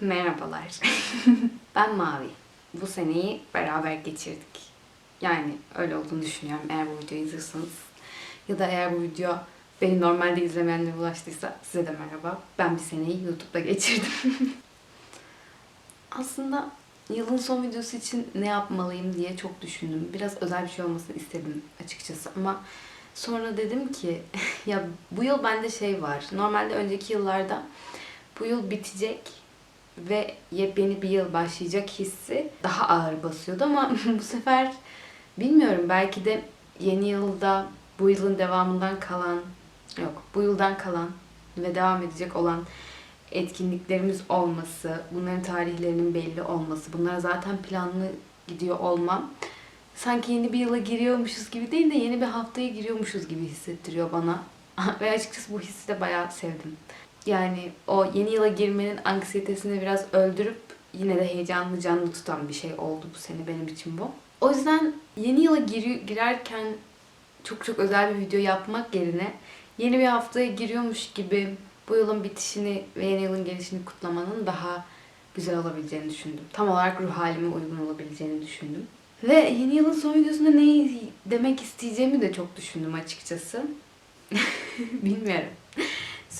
Merhabalar. ben Mavi. Bu seneyi beraber geçirdik. Yani öyle olduğunu düşünüyorum eğer bu videoyu izliyorsanız. Ya da eğer bu video beni normalde izlemeyenlere ulaştıysa size de merhaba. Ben bir seneyi YouTube'da geçirdim. Aslında yılın son videosu için ne yapmalıyım diye çok düşündüm. Biraz özel bir şey olmasını istedim açıkçası ama sonra dedim ki ya bu yıl bende şey var. Normalde önceki yıllarda bu yıl bitecek ve yepyeni bir yıl başlayacak hissi daha ağır basıyordu ama bu sefer bilmiyorum belki de yeni yılda bu yılın devamından kalan yok bu yıldan kalan ve devam edecek olan etkinliklerimiz olması, bunların tarihlerinin belli olması, bunlara zaten planlı gidiyor olmam sanki yeni bir yıla giriyormuşuz gibi değil de yeni bir haftaya giriyormuşuz gibi hissettiriyor bana. Ve açıkçası bu hissi de bayağı sevdim. Yani o yeni yıla girmenin anksiyetesini biraz öldürüp yine de heyecanlı canlı tutan bir şey oldu bu sene benim için bu. O yüzden yeni yıla giri- girerken çok çok özel bir video yapmak yerine yeni bir haftaya giriyormuş gibi bu yılın bitişini ve yeni yılın gelişini kutlamanın daha güzel olabileceğini düşündüm. Tam olarak ruh halime uygun olabileceğini düşündüm. Ve yeni yılın son videosunda ne demek isteyeceğimi de çok düşündüm açıkçası. Bilmiyorum.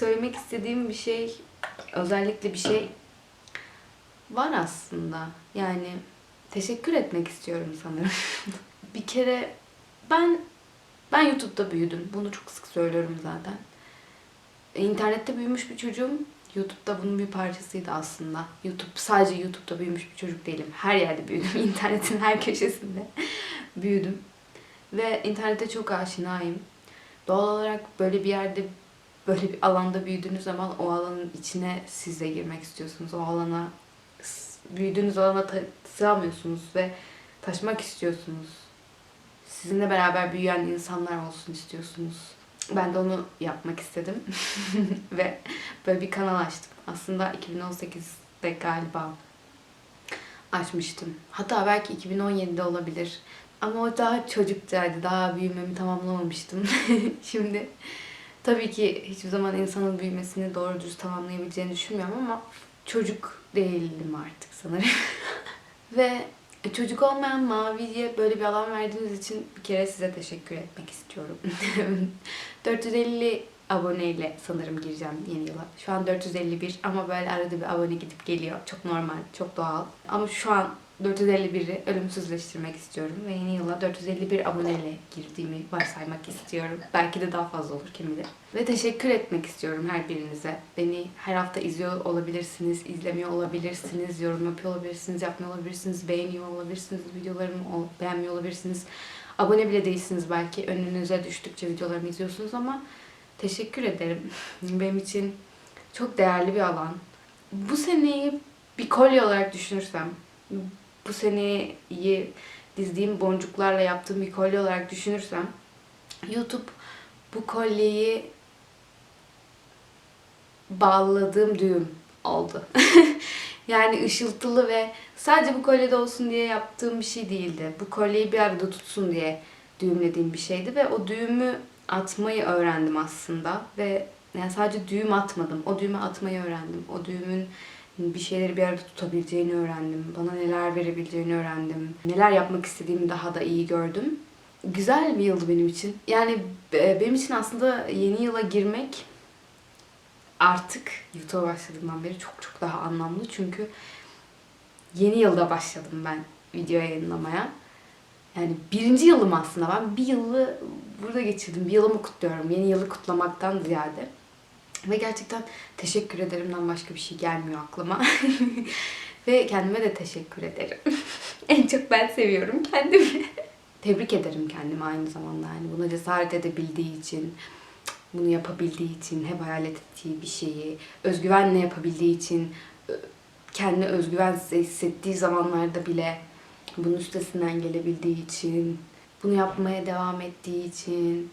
Söylemek istediğim bir şey, özellikle bir şey var aslında. Yani teşekkür etmek istiyorum sanırım. bir kere ben ben YouTube'da büyüdüm. Bunu çok sık söylüyorum zaten. İnternette büyümüş bir çocuğum. YouTube'da bunun bir parçasıydı aslında. YouTube sadece YouTube'da büyümüş bir çocuk değilim. Her yerde büyüdüm. İnternetin her köşesinde büyüdüm. Ve internete çok aşinayım. Doğal olarak böyle bir yerde böyle bir alanda büyüdüğünüz zaman o alanın içine siz de girmek istiyorsunuz. O alana büyüdüğünüz alana ta- sığamıyorsunuz ve taşmak istiyorsunuz. Sizinle beraber büyüyen insanlar olsun istiyorsunuz. Ben de onu yapmak istedim. ve böyle bir kanal açtım. Aslında 2018'de galiba açmıştım. Hatta belki 2017'de olabilir. Ama o daha çocukçaydı. Daha büyümemi tamamlamamıştım. Şimdi tabii ki hiçbir zaman insanın büyümesini doğru düz tamamlayabileceğini düşünmüyorum ama çocuk değildim artık sanırım. Ve çocuk olmayan Mavi'ye böyle bir alan verdiğiniz için bir kere size teşekkür etmek istiyorum. 450 aboneyle sanırım gireceğim yeni yıla. Şu an 451 ama böyle arada bir abone gidip geliyor. Çok normal, çok doğal. Ama şu an 451'i ölümsüzleştirmek istiyorum ve yeni yıla 451 aboneyle girdiğimi varsaymak istiyorum. Belki de daha fazla olur kim bilir. Ve teşekkür etmek istiyorum her birinize. Beni her hafta izliyor olabilirsiniz, izlemiyor olabilirsiniz, yorum yapıyor olabilirsiniz, yapmıyor olabilirsiniz, beğeniyor olabilirsiniz, videolarımı ol- beğenmiyor olabilirsiniz. Abone bile değilsiniz belki. Önünüze düştükçe videolarımı izliyorsunuz ama teşekkür ederim. Benim için çok değerli bir alan. Bu seneyi bir kolye olarak düşünürsem, bu seneyi dizdiğim boncuklarla yaptığım bir kolye olarak düşünürsem, YouTube bu kolyeyi bağladığım düğüm oldu. yani ışıltılı ve sadece bu kolyede olsun diye yaptığım bir şey değildi. Bu kolyeyi bir arada tutsun diye düğümlediğim bir şeydi ve o düğümü atmayı öğrendim aslında ve yani sadece düğüm atmadım. O düğümü atmayı öğrendim. O düğümün bir şeyleri bir arada tutabileceğini öğrendim. Bana neler verebileceğini öğrendim. Neler yapmak istediğimi daha da iyi gördüm. Güzel bir yıldı benim için. Yani e, benim için aslında yeni yıla girmek artık YouTube'a başladığımdan beri çok çok daha anlamlı. Çünkü yeni yılda başladım ben video yayınlamaya. Yani birinci yılım aslında. Ben bir yılı burada geçirdim. Bir yılımı kutluyorum. Yeni yılı kutlamaktan ziyade. Ve gerçekten teşekkür ederimden başka bir şey gelmiyor aklıma. Ve kendime de teşekkür ederim. en çok ben seviyorum kendimi. Tebrik ederim kendimi aynı zamanda. Yani buna cesaret edebildiği için, bunu yapabildiği için, hep hayal ettiği bir şeyi, özgüvenle yapabildiği için, ö- kendine özgüvensiz hissettiği zamanlarda bile bunun üstesinden gelebildiği için, bunu yapmaya devam ettiği için,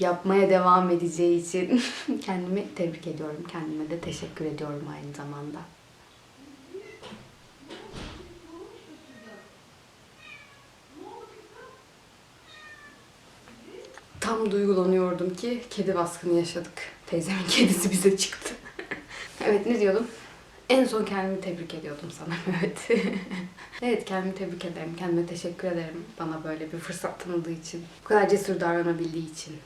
yapmaya devam edeceği için kendimi tebrik ediyorum. Kendime de teşekkür ediyorum aynı zamanda. Tam duygulanıyordum ki kedi baskını yaşadık. Teyzemin kedisi bize çıktı. evet ne diyordum? En son kendimi tebrik ediyordum sana evet. evet kendimi tebrik ederim. Kendime teşekkür ederim bana böyle bir fırsat tanıdığı için. Bu kadar cesur davranabildiği için.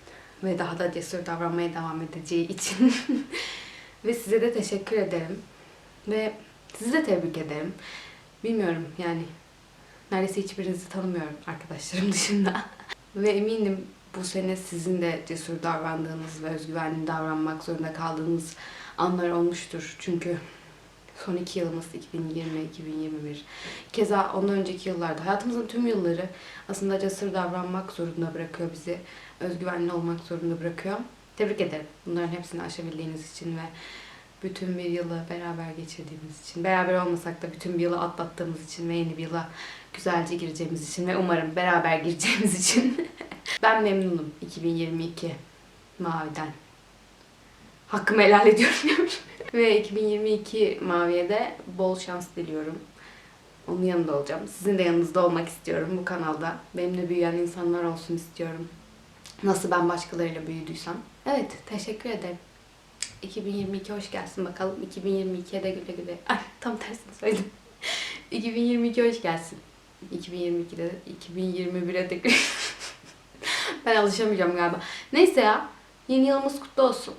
Ve daha da cesur davranmaya devam edeceği için. Ve size de teşekkür ederim. Ve sizi de tebrik ederim. Bilmiyorum yani neredeyse hiçbirinizi tanımıyorum arkadaşlarım dışında. Ve eminim bu sene sizin de cesur davrandığınız ve özgüvenli davranmak zorunda kaldığınız anlar olmuştur. Çünkü son iki yılımız 2020-2021. Keza ondan önceki yıllarda hayatımızın tüm yılları aslında cesur davranmak zorunda bırakıyor bizi. Özgüvenli olmak zorunda bırakıyor. Tebrik ederim bunların hepsini aşabildiğiniz için ve bütün bir yılı beraber geçirdiğimiz için, beraber olmasak da bütün bir yılı atlattığımız için ve yeni bir yıla güzelce gireceğimiz için ve umarım beraber gireceğimiz için ben memnunum 2022 Mavi'den. Hakkımı helal ediyorum. ve 2022 Mavi'ye de bol şans diliyorum. Onun yanında olacağım. Sizin de yanınızda olmak istiyorum bu kanalda. Benimle büyüyen insanlar olsun istiyorum. Nasıl ben başkalarıyla büyüdüysem. Evet, teşekkür ederim. 2022 hoş gelsin bakalım. 2022'ye de güle güle. Ay tam tersini söyledim. 2022 hoş gelsin. 2022'de de 2021'e de Ben alışamayacağım galiba. Neyse ya. Yeni yılımız kutlu olsun.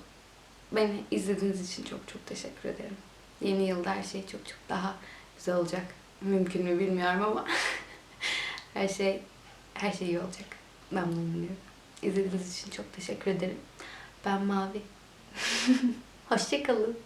Beni izlediğiniz için çok çok teşekkür ederim. Yeni yılda her şey çok çok daha güzel olacak. Mümkün mü bilmiyorum ama her şey her şey iyi olacak. Ben bunu inanıyorum. İzlediğiniz için çok teşekkür ederim. Ben Mavi. Hoşçakalın.